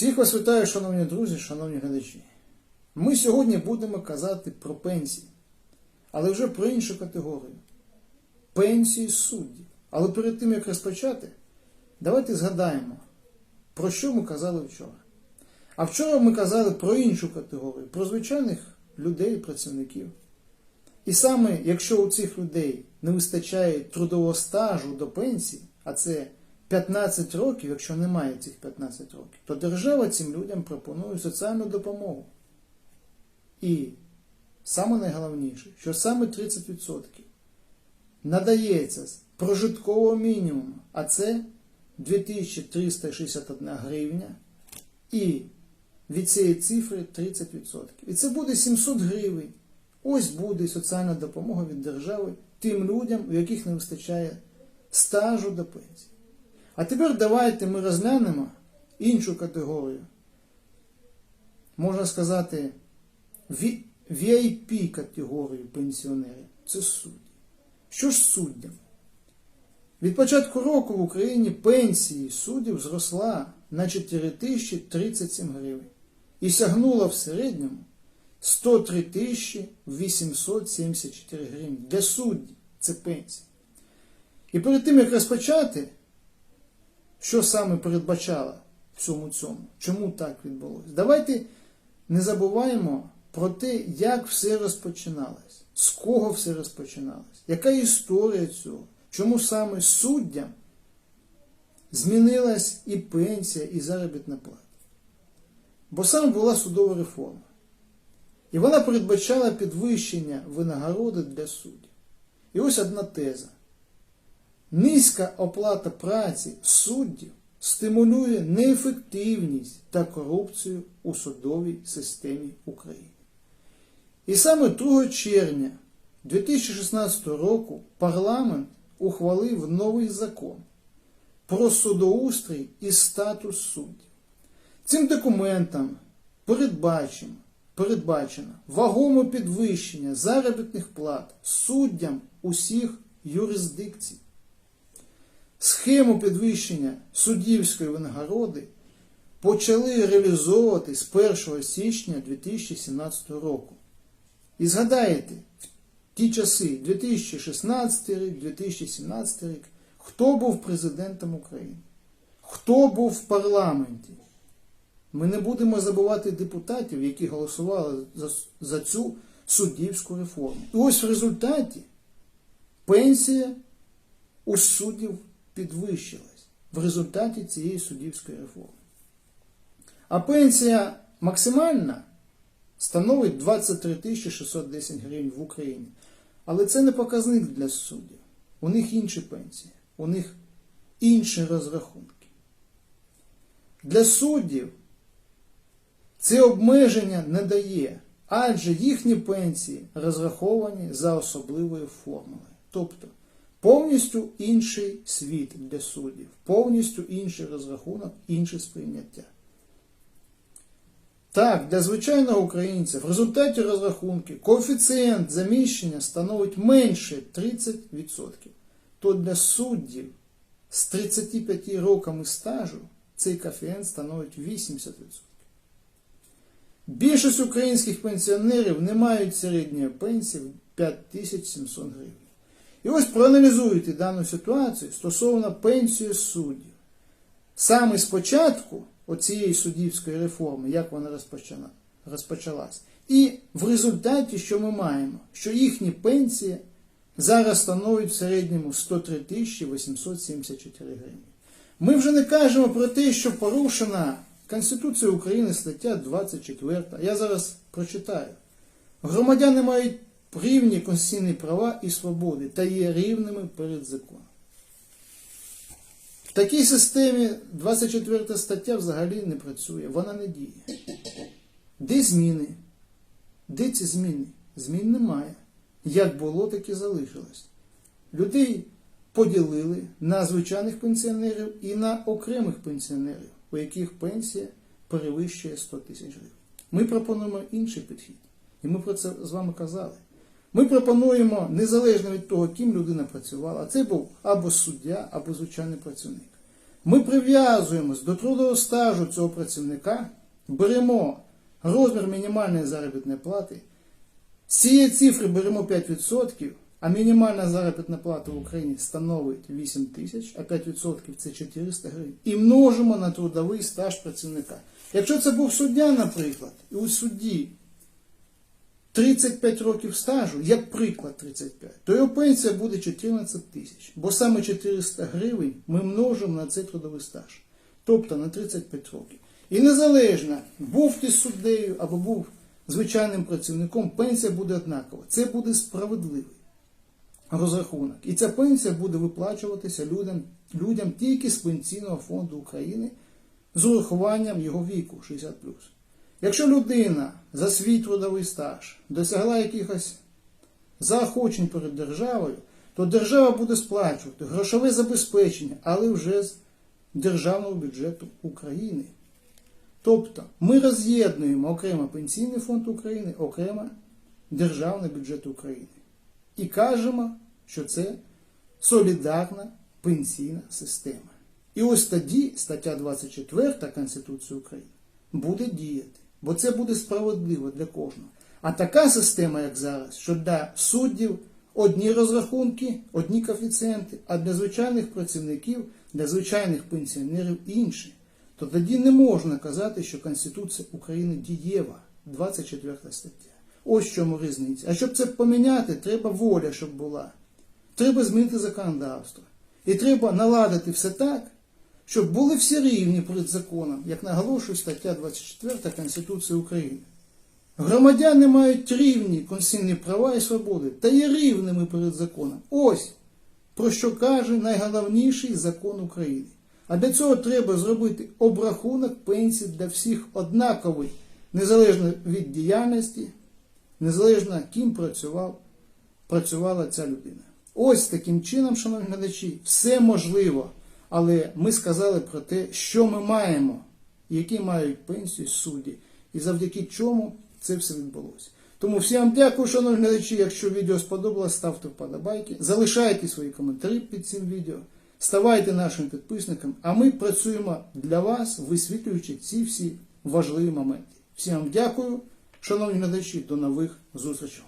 Всіх вас вітаю, шановні друзі, шановні глядачі. Ми сьогодні будемо казати про пенсії, але вже про іншу категорію пенсії суддів. Але перед тим, як розпочати, давайте згадаємо, про що ми казали вчора. А вчора ми казали про іншу категорію, про звичайних людей, працівників. І саме якщо у цих людей не вистачає трудового стажу до пенсії, а це 15 років, якщо немає цих 15 років, то держава цим людям пропонує соціальну допомогу. І саме найголовніше, що саме 30% надається з прожиткового мінімуму, а це 2361 гривня, і від цієї цифри 30%. І це буде 700 гривень. Ось буде соціальна допомога від держави тим людям, у яких не вистачає стажу до пенсії. А тепер давайте ми розглянемо іншу категорію. Можна сказати, VIP категорію пенсіонерів. Це судді. Що ж суддям? Від початку року в Україні пенсії суддів зросла на 4037 гривень і сягнула в середньому 103 874 гривень. Для суддів це пенсія. І перед тим, як розпочати, що саме передбачало всьому цьому, чому так відбулося, давайте не забуваємо про те, як все розпочиналось, з кого все розпочиналось, яка історія цього, чому саме суддям змінилась і пенсія, і заробітна плата. Бо саме була судова реформа. І вона передбачала підвищення винагороди для суддів. І ось одна теза. Низька оплата праці суддів стимулює неефективність та корупцію у судовій системі України. І саме 2 червня 2016 року парламент ухвалив новий закон про судоустрій і статус суддів. Цим документом передбачено, передбачено вагоме підвищення заробітних плат суддям усіх юрисдикцій. Схему підвищення суддівської винагороди почали реалізовувати з 1 січня 2017 року. І згадаєте, в ті часи, 2016 рік, 2017 рік, хто був президентом України, хто був в парламенті. Ми не будемо забувати депутатів, які голосували за, за цю суддівську реформу. І ось в результаті пенсія у суддів підвищилась в результаті цієї суддівської реформи. А пенсія максимальна становить 23 610 гривень в Україні. Але це не показник для суддів. У них інші пенсії, у них інші розрахунки. Для суддів це обмеження не дає, адже їхні пенсії розраховані за особливою формулою. Тобто повністю інший світ для суддів, повністю інший розрахунок, інше сприйняття. Так, для звичайного українця в результаті розрахунків коефіцієнт заміщення становить менше 30%, то для суддів з 35 роками стажу цей коефіцієнт становить 80%. Більшість українських пенсіонерів не мають середньої пенсії в 5700 гривень. І ось проаналізуйте дану ситуацію стосовно пенсії суддів. Саме спочатку оцієї суддівської реформи, як вона розпочалась, і в результаті, що ми маємо, що їхні пенсії зараз становлять в середньому 103 874 гривні. Ми вже не кажемо про те, що порушена Конституція України стаття 24. Я зараз прочитаю. Громадяни мають рівні конституційні права і свободи та є рівними перед законом. В такій системі 24 стаття взагалі не працює, вона не діє. Де зміни? Де ці зміни? Змін немає. Як було, так і залишилось. Людей поділили на звичайних пенсіонерів і на окремих пенсіонерів, у яких пенсія перевищує 100 тисяч гривень. Ми пропонуємо інший підхід. І ми про це з вами казали. Ми пропонуємо, незалежно від того, ким людина працювала, це був або суддя, або звичайний працівник. Ми прив'язуємось до трудового стажу цього працівника, беремо розмір мінімальної заробітної плати, з цієї цифри беремо 5%, а мінімальна заробітна плата в Україні становить 8 тисяч, а 5% це 400 гривень. І множимо на трудовий стаж працівника. Якщо це був суддя, наприклад, і у судді 35 років стажу, як приклад 35, то його пенсія буде 14 тисяч. Бо саме 400 гривень ми множимо на цей трудовий стаж. Тобто на 35 років. І незалежно, був ти суддею або був звичайним працівником, пенсія буде однакова. Це буде справедливий розрахунок. І ця пенсія буде виплачуватися людям, людям тільки з Пенсійного фонду України з урахуванням його віку 60. Якщо людина за свій трудовий стаж досягла якихось заохочень перед державою, то держава буде сплачувати грошове забезпечення, але вже з державного бюджету України. Тобто ми роз'єднуємо окремо Пенсійний фонд України, окремо Державний бюджет України. І кажемо, що це солідарна пенсійна система. І ось тоді стаття 24 Конституції України буде діяти, бо це буде справедливо для кожного. А така система, як зараз, що для суддів одні розрахунки, одні коефіцієнти, а для звичайних працівників, для звичайних пенсіонерів інші, то тоді не можна казати, що Конституція України дієва, 24 стаття. Ось в чому різниця. А щоб це поміняти, треба воля, щоб була. Треба змінити законодавство. І треба наладити все так, щоб були всі рівні перед законом, як наголошує стаття 24 Конституції України. Громадяни мають рівні конституційні права і свободи та є рівними перед законом. Ось про що каже найголовніший закон України. А для цього треба зробити обрахунок пенсій для всіх однаковий, незалежно від діяльності, незалежно ким працював, працювала ця людина. Ось таким чином, шановні глядачі, все можливо. Але ми сказали про те, що ми маємо, які мають пенсію судді, і завдяки чому це все відбулося. Тому всім дякую, шановні глядачі. Якщо відео сподобалось, ставте вподобайки, залишайте свої коментарі під цим відео, ставайте нашим підписником, а ми працюємо для вас, висвітлюючи ці всі важливі моменти. Всім дякую, шановні глядачі, до нових зустрічей.